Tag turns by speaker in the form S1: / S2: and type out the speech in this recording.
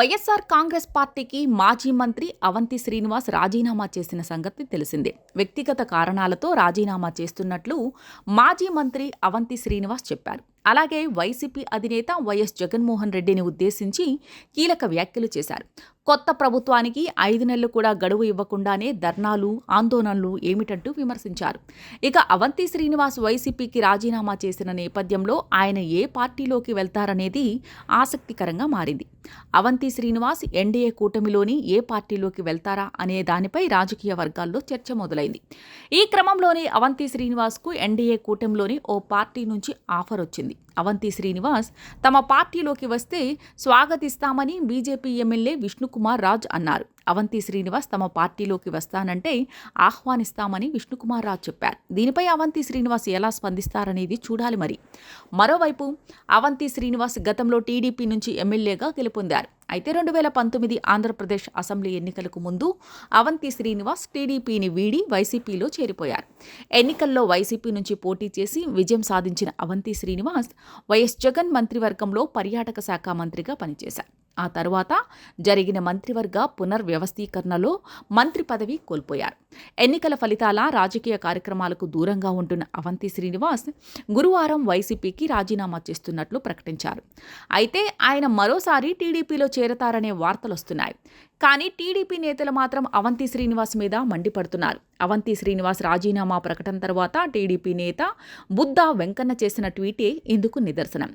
S1: వైఎస్ఆర్ కాంగ్రెస్ పార్టీకి మాజీ మంత్రి అవంతి శ్రీనివాస్ రాజీనామా చేసిన సంగతి తెలిసిందే. వ్యక్తిగత కారణాలతో రాజీనామా చేస్తున్నట్లు మాజీ మంత్రి అవంతి శ్రీనివాస్ చెప్పారు. అలాగే వైసీపీ అధినేత వైఎస్ జగన్మోహన్ రెడ్డిని ఉద్దేశించి కీలక వ్యాఖ్యలు చేశారు. కొత్త ప్రభుత్వానికి ఐదు నెలలు కూడా గడువు ఇవ్వకుండానే ధర్నాలు ఆందోళనలు ఏమిటంటూ విమర్శించారు. ఇక అవంతి శ్రీనివాస్ వైసీపీకి రాజీనామా చేసిన నేపథ్యంలో ఆయన ఏ పార్టీలోకి వెళ్తారనేది ఆసక్తికరంగా మారింది. అవంతి శ్రీనివాస్ ఎన్డీఏ కూటమిలోని ఏ పార్టీలోకి వెళ్తారా అనే దానిపై రాజకీయ వర్గాల్లో చర్చ మొదలైంది. ఈ క్రమంలోనే అవంతి శ్రీనివాస్కు ఎన్డీఏ కూటమిలోని ఓ పార్టీ నుంచి ఆఫర్ వచ్చింది. అవంతి శ్రీనివాస్ తమ పార్టీలోకి వస్తే స్వాగతిస్తామని బీజేపీ ఎమ్మెల్యే విష్ణుకుమార్ రాజ్ అన్నారు. అవంతి శ్రీనివాస్ తమ పార్టీలోకి వస్తానంటే ఆహ్వానిస్తామని విష్ణుకుమార్ రాజ్ చెప్పారు. దీనిపై అవంతి శ్రీనివాస్ ఎలా స్పందిస్తారనేది చూడాలి మరి. మరోవైపు అవంతి శ్రీనివాస్ గతంలో టీడీపీ నుంచి ఎమ్మెల్యేగా గెలుపొందారు. అయితే రెండు వేల పంతొమ్మిది ఆంధ్రప్రదేశ్ అసెంబ్లీ ఎన్నికలకు ముందు అవంతి శ్రీనివాస్ టీడీపీని వీడి వైసీపీలో చేరిపోయారు. ఎన్నికల్లో వైసీపీ నుంచి పోటీ చేసి విజయం సాధించిన అవంతి శ్రీనివాస్ వైఎస్ జగన్ మంత్రివర్గంలో పర్యాటక శాఖ మంత్రిగా పనిచేశారు. ఆ తర్వాత జరిగిన మంత్రివర్గ పునర్వ్యవస్థీకరణలో మంత్రి పదవి కోల్పోయారు. ఎన్నికల ఫలితాల రాజకీయ కార్యక్రమాలకు దూరంగా ఉంటున్న అవంతి శ్రీనివాస్ గురువారం వైసీపీకి రాజీనామా చేస్తున్నట్లు ప్రకటించారు. అయితే ఆయన మరోసారి టీడీపీలో చేరతారనే వార్తలు వస్తున్నాయి. కానీ టీడీపీ నేతలు మాత్రం అవంతి శ్రీనివాస్ మీద మండిపడుతున్నారు. అవంతి శ్రీనివాస్ రాజీనామా ప్రకటన తర్వాత టీడీపీ నేత బుద్ధా వెంకన్న చేసిన ట్వీటే ఇందుకు నిదర్శనం.